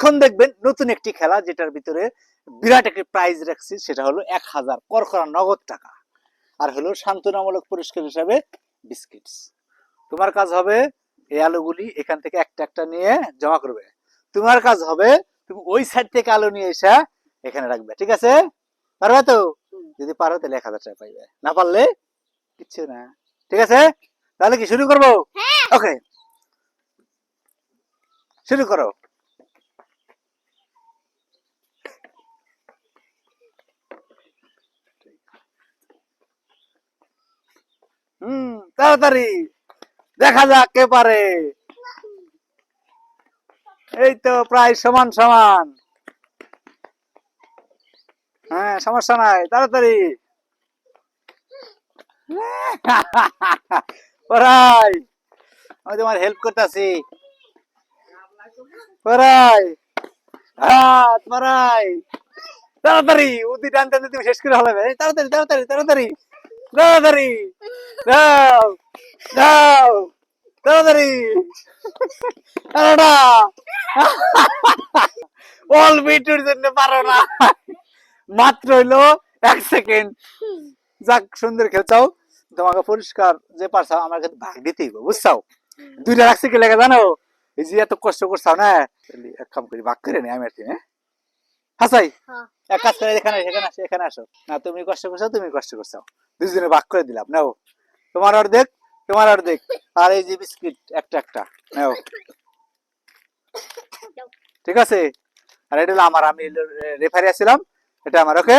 এখন দেখবেন নতুন একটি খেলা যেটার ভিতরে বিরাট একটি প্রাইজ রাখছি সেটা হলো এক হাজার করকরা নগদ টাকা। আর হলো সান্ত্বনামূলক পুরস্কার হিসাবে বিস্কিটস। তোমার কাজ হবে এই আলুগুলি এখান থেকে একটা একটা নিয়ে জমা করবে। তোমার কাজ হবে তুমি ওই সাইড থেকে আলো নিয়ে এসে এখানে রাখবে ঠিক আছে? পারবে তো? যদি পারো তাহলে এক হাজার টাকা পাইবে। না পারলে কিচ্ছু না। ঠিক আছে? তাহলে কি শুরু করব? ওকে শুরু করো। হুম, তাড়াতাড়ি। দেখা যাক কে পারে। এই তো প্রায় সমান সমান। হ্যাঁ সমস্যা নাই, তাড়াতাড়ি। পড়াই আমি তোমার হেল্প করতেছি। পড়াই হাত মারাই তাড়াতাড়ি উদি টানতে টানতে তুমি শেষ করে হলাবে তাড়াতাড়ি তাড়াতাড়ি তাড়াতাড়ি। তাড়াতাড়ি দাও দাও তাড়াতাড়ি। অল বিটুর জন্য পারো না। মাত্র হইল এক সেকেন্ড যাক সুন্দর খেলছাও। তোমাকে পরিষ্কার যে পারছাও আমার কাছে ভাগ দিতেই বুঝছাও? দুইটা রাখছি কি লেগে জানো? এই যে এত কষ্ট করছাও না? এক কাম করি ভাগ করে নি আমি আর তুমি হ্যাঁ? হাসাই। হ্যাঁ। এক কাজ করে এখানে এখানে আসো এখানে আসো। না, তুমি কষ্ট করছ, তুমি কষ্ট করছ। দুজনে ভাগ করে দিলাম, নাও। তোমার অর্ধেক তোমার অর্ধেক। আর এই যে বিস্কিট, একটা একটা, নাও। ঠিক আছে? আর এটা হলো আমার, আমি রেফারি আসছিলাম এটা আমার, ওকে?